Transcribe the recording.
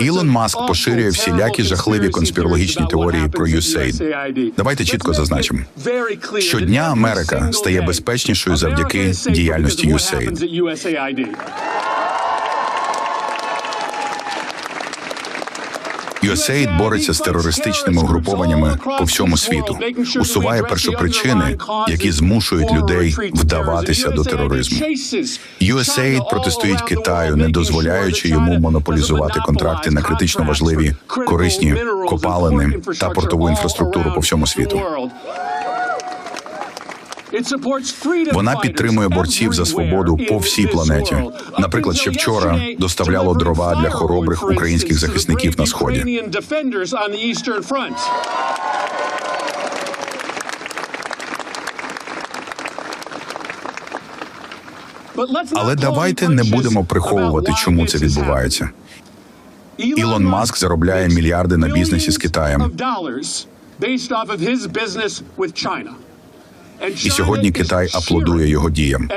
Ілон Маск поширює всілякі жахливі конспірологічні теорії про USAID. Давайте чітко зазначимо. Щодня Америка стає безпечнішою завдяки діяльності USAID. USAID бореться з терористичними угрупованнями по всьому світу, усуває першопричини, які змушують людей вдаватися до тероризму. USAID протистоїть Китаю, не дозволяючи йому монополізувати контракти на критично важливі корисні копалини та портову інфраструктуру по всьому світу. Вона підтримує борців за свободу по всій планеті. Наприклад, ще вчора доставляло дрова для хоробрих українських захисників на сході. Але давайте не будемо приховувати, чому це відбувається. Ілон Маск заробляє мільярди на бізнесі з Китаєм. І сьогодні Китай аплодує його діям.